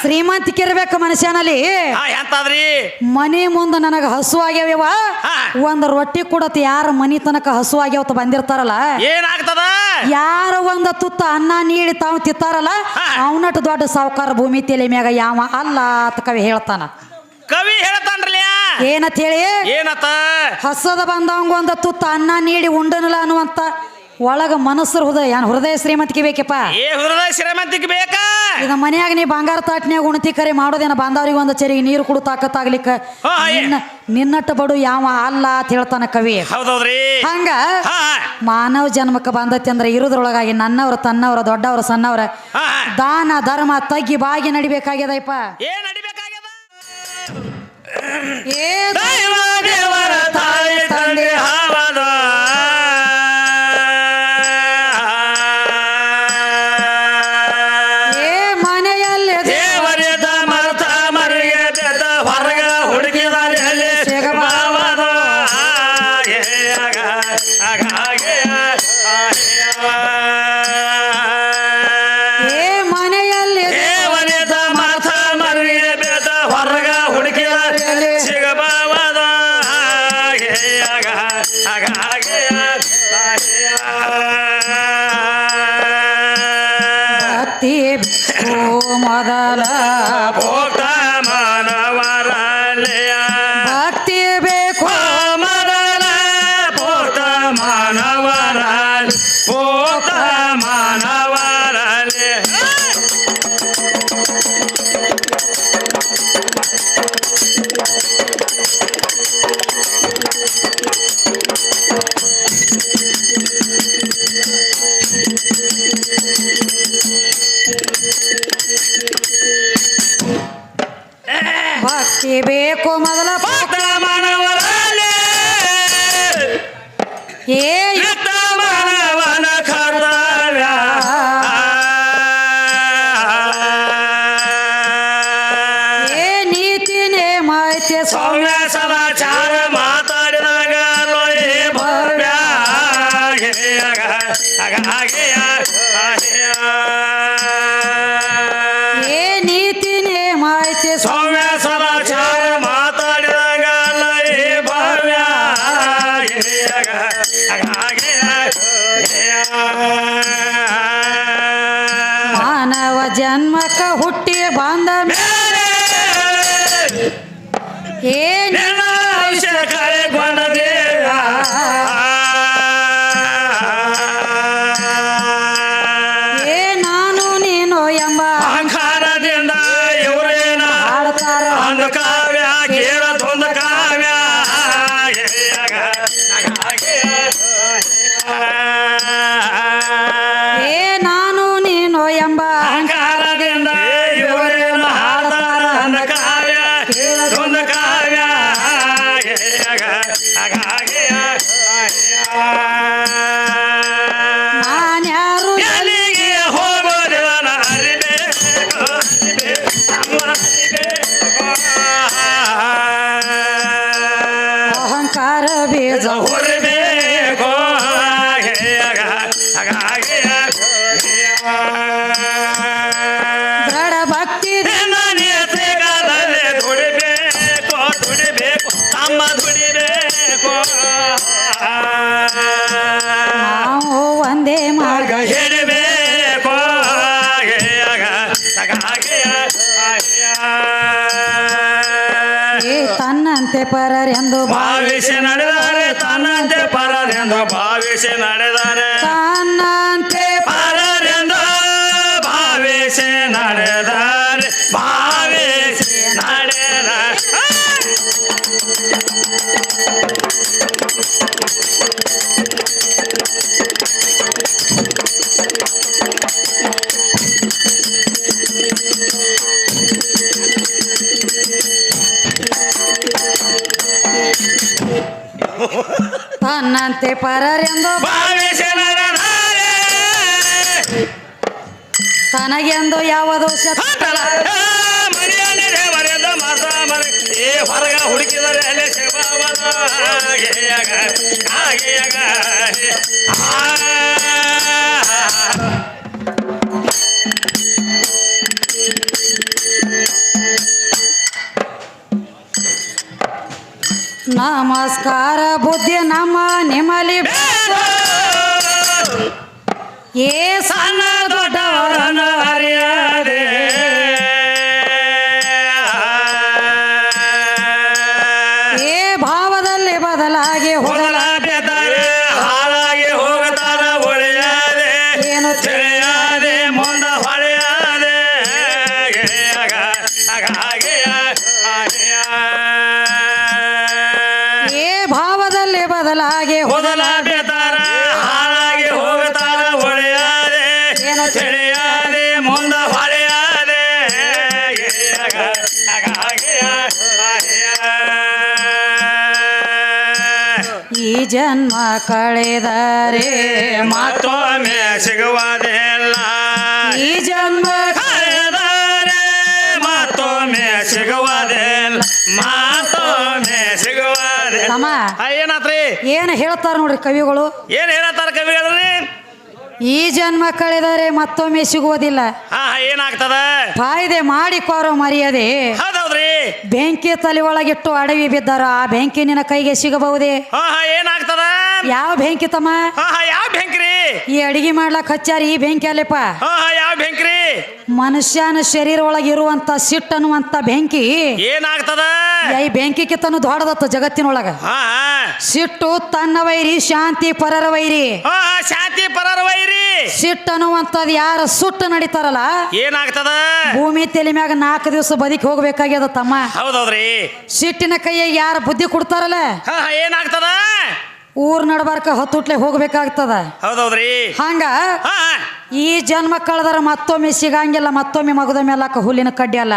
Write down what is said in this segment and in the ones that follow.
ಶ್ರೀಮಂತಿಕೆ ಇರ್ಬೇಕು ಮನುಷ್ಯನಲ್ಲಿ. ಎಂತಾದ್ರಿ? ಮನೆ ಮುಂದೆ ನನಗೆ ಹಸು ಆಗ್ಯಾವ. ಒಂದ್ ರೊಟ್ಟಿ ಕೊಡತ್ ಯಾರ ಮನಿ ತನಕ ಹಸು ಬಂದಿರ್ತಾರಲ್ಲ. ಏನಾಗ್ತದ? ಯಾರ ಒಂದ ತುತ್ತ ಅನ್ನ ನೀಡಿ ತಾವು ತಿತ್ತಾರಲ್ಲ. ಅವನಟ್ಟು ದೊಡ್ಡ ಸಾವುಕಾರ ಭೂಮಿ ತೆಲೆ ಮ್ಯಾಗ ಯಾವ ಅಲ್ಲ ಅಂತ ಕವಿ ಹೇಳ್ತಾನ. ಕವಿ ಹೇಳ್ತಾನ್ರಲ್ಲ ಏನಂತ ಹೇಳಿ? ಏನತ್ತ ಹಸದ ಬಂದವಂಗ ಒಂದ ತುತ್ತ ಅನ್ನ ನೀಡಿ ಉಂಡನಲ್ಲ ಅನ್ನುವಂತ ಒಳಗ ಮನಸ್ಸರ ಹೃದಯ ಏನ್ ಹೃದಯ ಶ್ರೀಮಂತಿಕೆ ಬೇಕಪ್ಪ ಏ ಹೃದಯ ಶ್ರೀಮಂತಿಗೆ ಬೇಕಾ? ಇದ ಮನ್ಯಾಗ ನೀ ಬಂಗಾರ ತಾಟ್ನ್ಯಾಗ ಉಣತಿ ಕರೆ ಮಾಡೋದೇನ ಬಾಂಧವರಿಗೆ ಒಂದು ಚರಿಗೆ ನೀರು ಕುಡು ತಾಕತ್ತಾಗ್ಲಿಕ್ಕ? ಆಗ್ಲಿಕ್ಕ. ನಿನ್ನ ನಿನ್ನಟ್ಟ ಬಡು ಯಾವ ಅಲ್ಲ ಅಂತ ಹೇಳ್ತಾನ ಕವಿ. ಹೌದೌದ್ರಿ. ಹಂಗ ಮಾನವ ಜನ್ಮಕ್ಕೆ ಬಂದತಿ ಅಂದ್ರೆ ಇರುದ್ರೊಳಗಾಗಿ ನನ್ನವ್ರ ತನ್ನವ್ರ ದೊಡ್ಡವ್ರ ಸಣ್ಣವ್ರ ದಾನ ಧರ್ಮ ತಗ್ಗಿ ಬಾಗಿ ನಡಿಬೇಕಾಗ್ಯದಪ್ಪ ಏ ನಡಿಬೇಕಾಗ್ಯದ? ಏ ಮೊದಲ. ಬೇಕು ಮೊದಲ ಮಾನವರಲೆ ಏ ಯುಕ್ತ ಮಾನವನ ಕರ್ತವ್ಯ. ಏ ನೀತಿ ನೇಮ ಐತೆ ಸೌಮ್ಯ ಸದಾಚಾರ ಮಾನವ ಜನ್ಮಕ್ಕ ಹುಟ್ಟಿ ಬಂದ ಮೇ- ಏ அழகா ತನ್ನಂತೆ ಪರರೆಂದು ಭಾವಿಸಿ ನಡೆದಾರೆ ತನ್ನಂತೆ ಪರರೆಂದು ಭಾವಿಸಿ ನಡೆದಾರೆ ತನ್ನಂತೆ ಪರರೆಂದು ಭಾವಿಸಿ ನಡೆದಾರೆ ಭಾವಿಸಿ ನಡೆದ ಪರರೆಂದು ತನಗೆಂದು ಯಾವ ದೋಷ? ಹೊರಗ ಹುಡುಕಿದರೆ ಅಲ್ಲೇ ಶಿವವನ ನಮಸ್ಕಾರ ಬುದ್ಧಿ ನಮ್ಮ ನಿಮಲಿ ಏ ಸಣ್ಣ ದೊಡ್ಡವರನ ಅರಿಯದೆ. ಏ ಭಾವದಲ್ಲಿ ಬದಲಾಗಿ ಹೋಗಲ ಮೊದಲ ಬೆದರೆ ಹಾಳಾಗಿ ಹೋಗುತ್ತಾರ ಒಳ್ಳೆಯದೆ ಏನು ತಿಳಿಯದೆ ಮೊದಲ ಬೆದರ ಹಾಳಾಗಿ ಹೋಗುತ್ತಾರ ಹೊಳೆಯಾದೆ ಚಳಿಯಾದೆ ಮುಂದ ಹೊಳೆಯಾದೆ. ಈ ಜನ್ಮ ಕಳೆದರೆ ಮತ್ತೊಮ್ಮೆ ಸಿಗುವುದಿಲ್ಲ ಈ ಜನ್ಮ ಕಳೆದರೆ ಮತ್ತೊಮ್ಮೆ ಸಿಗುವುದಿಲ್ಲ ಏನಾತ್ರಿ? ಏನು ಹೇಳ್ತಾರ ನೋಡ್ರಿ ಕವಿಗಳು? ಏನ್ ಹೇಳತ್ತಾರ ಕವಿಗಳರಿ ಈ ಜನ್ಮ ಕಳೆದರೆ ಮತ್ತೊಮ್ಮೆ ಸಿಗುವುದಿಲ್ಲ. ಹಾ ಏನಾಗ್ತದ? ಫಾಯ್ದೆ ಮಾಡಿಕೋರೋ ಮರ್ಯಾದೆ. ಹೌದೌದ್ರಿ. ಬೆಂಕಿ ತಲೆ ಒಳಗಿಟ್ಟು ಅಡವಿ ಬಿದ್ದಾರ ಆ ಬೆಂಕಿ ನಿನ್ನ ಕೈಗೆ ಸಿಗಬಹುದೇ? ಹಾ ಹಾ ಏನಾಗ್ತದ? ಯಾವ ಬೆಂಕಿ ತಮ್ಮ? ಹಾ ಹಾ ಯಾವ ಬೆಂಕ್ರಿ? ಈ ಅಡಿಗೆ ಮಾಡ್ಲಕ್ ಹಚ್ಚಾರ ಈ ಬೆಂಕಿ ಅಲ್ಲಪ್ಪ. ಹಾ ಹಾ ಯಾವ ಬೆಂಕ್ರಿ? ಮನುಷ್ಯನ ಶರೀರ ಒಳಗೆ ಇರುವಂತ ಸಿಟ್ಟು ಅನ್ನುವಂತ ಬೆಂಕಿ ಏನಾಗ್ತದ? ಈ ಬೆಂಕಿ ಕಿತ್ತನು ದೊಡ್ಡದತ್ತ ಜಗತ್ತಿನೊಳಗ. ಹಾ. ಸಿಟ್ಟು ತನ್ನ ವೈರಿ ಶಾಂತಿ ಪರರ ವೈರಿ. ಹಾ ಹಾ ಶಾಂತಿ ಪರರ ಸಿಟ್ಟು ಅನ್ನುವಂಥದ್ದು ಯಾರ ಸುಟ್ಟು ನಡೀತಾರಲ್ಲ? ಏನಾಗ್ತದ? ಭೂಮಿ ತಲೆ ಮ್ಯಾಗ ನಾಲ್ಕು ದಿವಸ ಬದುಕಿ ಹೋಗ್ಬೇಕಾಗ್ಯದ ತಮ್ಮ. ಹೌದೌದ್ರಿ. ಸಿಟ್ಟಿನ ಕೈಯಾಗ ಯಾರ ಬುದ್ಧಿ ಕೊಡ್ತಾರಲ್ಲ? ಏನಾಗ್ತದ? ಊರ್ ನಡ್ಬಾರ್ಕ ಹತ್ತುಟ್ಲೆ ಹೋಗ್ಬೇಕಾಗ್ತದ. ಹೌದೌದ್ರಿ. ಹಂಗ. ಈ ಜನ್ಮ ಕಳೆದ್ರ ಮತ್ತೊಮ್ಮೆ ಸಿಗಂಗಿಲ್ಲ ಮತ್ತೊಮ್ಮೆ ಮಗದ ಮೇಲಕ್ಕ ಹುಲ್ಲಿನ ಕಡ್ಡಿ ಅಲ್ಲ.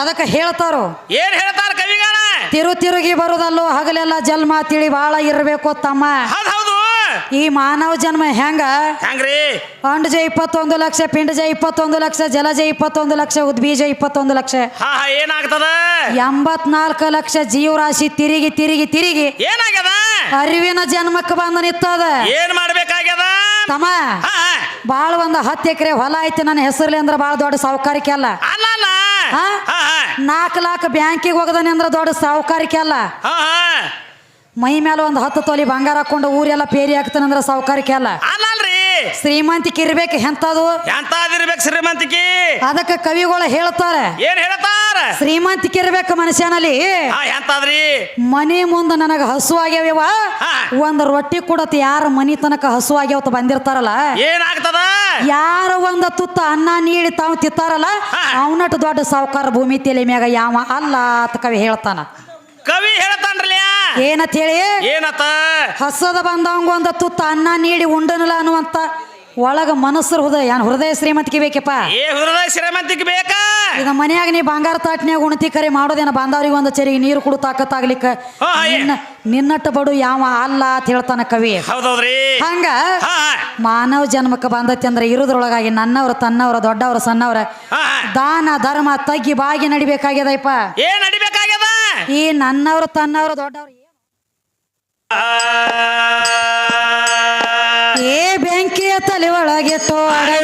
ಅದಕ್ಕೆ ಹೇಳ್ತಾರೋ? ಏನ್ ಹೇಳ್ತಾರ ಕವಿಗಳ? ತಿರು ತಿರುಗಿ ಬರುದಲ್ಲೋ ಹಗಲೆಲ್ಲ ಜನ್ಮ ತಿಳಿ ಬಾಳ ಇರಬೇಕು ತಮ್ಮ. ಈ ಮಾನವ ಜನ್ಮ ಹೆಂಗ? ಹೆಂಗ್ರಿ? ಅಂಡಜ ಇಪ್ಪತ್ತೊಂದು ಲಕ್ಷ ಪಿಂಡಜ ಇಪ್ಪತ್ತೊಂದು ಲಕ್ಷ ಜಲಜ ಇಪ್ಪತ್ತೊಂದು ಲಕ್ಷ ಉದ್ಬೀಜ ಇಪ್ಪತ್ತೊಂದು ಲಕ್ಷ. ಹಾ ಹಾ ಏನಾಗ್ತದ? ಎಂಬತ್ನಾಲ್ಕು ಲಕ್ಷ ಜೀವರಾಶಿ ತಿರುಗಿ ತಿರುಗಿ ತಿರುಗಿ ಏನಾಗ್ಯದ? ಅರಿವಿನ ಜನ್ಮಕ್ಕೆ ಬಂದ ನಿತ್ತದ ಏನ್ ಮಾಡ್ಬೇಕಾಗ್ಯದ? ತಮ್ಮ ಹಾ. ಬಾಳ ಒಂದ್ ಹತ್ತು ಎಕರೆ ಹೊಲ ಐತಿ ನನ್ನ ಹೆಸರ್ಲಿ ಅಂದ್ರೆ ಬಾಳ ದೊಡ್ಡ ಸಾವುಕಾರಿಕೆ ಅಲ್ಲ. ಅಲ್ಲ ಅಲ್ಲ. ಹಾ? ಹಾ ಹಾ. ನಾಲ್ಕು ಲಾಕ್ ಬ್ಯಾಂಕಿಗೆ ಹೋಗದಾನೆ ಅಂದ್ರೆ ದೊಡ್ಡ ಸಾವುಕಾರಿಕೆ ಅಲ್ಲ. ಹಾ ಹಾ. ಮೈ ಮೇಲೆ ಒಂದು ಹತ್ತು ತೊಲಿ ಬಂಗಾರ ಹಾಕೊಂಡು ಊರೆಲ್ಲ ಪೇರಿ ಹಾಕ್ತಾನಂದ್ರೆ ಸಾವುಕಾರಿಕೆ ಅಲ್ಲ. ಶ್ರೀಮಂತಿಕೆ ಇರ್ಬೇಕು ಎಂತದು? ಎಂತಾದಿರ್ಬೇಕು ಶ್ರೀಮಂತಿಕೆ? ಅದಕ್ಕೆ ಕವಿಗಳು ಹೇಳ್ತಾರೆ. ಏನ್ ಹೇಳ್ತಾರೆ? ಶ್ರೀಮಂತಿಕೆ ಇರ್ಬೇಕು ಮನುಷ್ಯನಲ್ಲಿ. ಎಂತಾದ್ರಿ? ಮನೆ ಮುಂದೆ ನನಗೆ ಹಸು ಆಗ್ಯಾವ. ಒಂದು ರೊಟ್ಟಿ ಕೊಡತ್ ಯಾರ ಮನಿ ತನಕ ಹಸು ಆಗ್ಯಾವತ್ ಬಂದಿರ್ತಾರಲ್ಲ. ಏನಾಗ್ತದ ಯಾರ ಒಂದ ತುತ್ತ ಅನ್ನ ನೀಡಿ ತಾವು ತಿತ್ತಾರಲ್ಲ. ಅವನಟ್ಟು ದೊಡ್ಡ ಸಾವುಕಾರ ಭೂಮಿ ತೆಲೆ ಮ್ಯಾಗ ಯಾವ ಅಲ್ಲ ಅಂತ ಕವಿ ಹೇಳ್ತಾನ. ಕವಿ ಹೇಳ್ತಾನ್ರಲ್ಯ ಏನಂತ ಹೇಳಿ ಏನತ್ತ? ಹಸದ ಬಂದವಂಗ ಒಂದ ತುತ್ತ ಅನ್ನ ನೀಡಿ ಉಂಡನಲ್ಲ ಅನ್ನುವಂತ ಒಳಗ ಮನಸ್ಸರ ಹೃದಯ ಹೃದಯ ಶ್ರೀಮಂತಿಕೆ ಬೇಕಪ್ಪ ಏ ಹೃದಯ ಶ್ರೀಮಂತಿಕೆ ಬೇಕಾ? ಈಗ ಮನ್ಯಾಗ ನೀ ಬಂಗಾರ ತಾಟ್ನ್ಯಾಗ ಉಣತಿ ಕರೆ ಮಾಡೋದೇನ ಬಂದವ್ರಿಗೆ ಒಂದು ಚರಿಗೆ ನೀರು ಕುಡು ತಾಕತ್ತಾಗ್ಲಿಕ್ಕ. ನಿನ್ನ ನಿನ್ನಟ್ಟ ಬಡು ಯಾವ ಅಲ್ಲ ಅಂತ ಹೇಳ್ತಾನ ಕವಿ. ಹೌದೌದ್ರಿ. ಹಂಗ ಮಾನವ ಜನ್ಮಕ್ಕೆ ಬಂದತಿ ಅಂದ್ರೆ ಇರುದ್ರೊಳಗಾಗಿ ನನ್ನವ್ರ ತನ್ನವ್ರ ದೊಡ್ಡವ್ರ ಸಣ್ಣವ್ರ ದಾನ ಧರ್ಮ ತಗ್ಗಿ ಬಾಗಿ ನಡಿಬೇಕಾಗ್ಯದಪ್ಪ ಏ ನಡಿಬೇಕಾಗ್ಯದ? ಈ ನನ್ನವ್ರ ತನ್ನವ್ರ ದೊಡ್ಡವ್ರ ಏ ಬೆಂಕಿಯ ತಲೆ ಒಳಗೆ ಅಡವೆ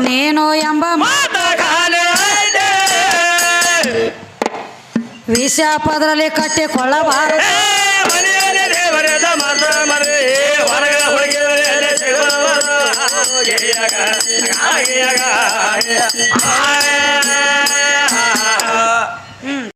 ನೀನು ಎಂಬ ವಿಷ ಪದರಲ್ಲಿ ಕಟ್ಟಿಕೊಳ್ಳಬಾರದು. ಹೊರಗೆ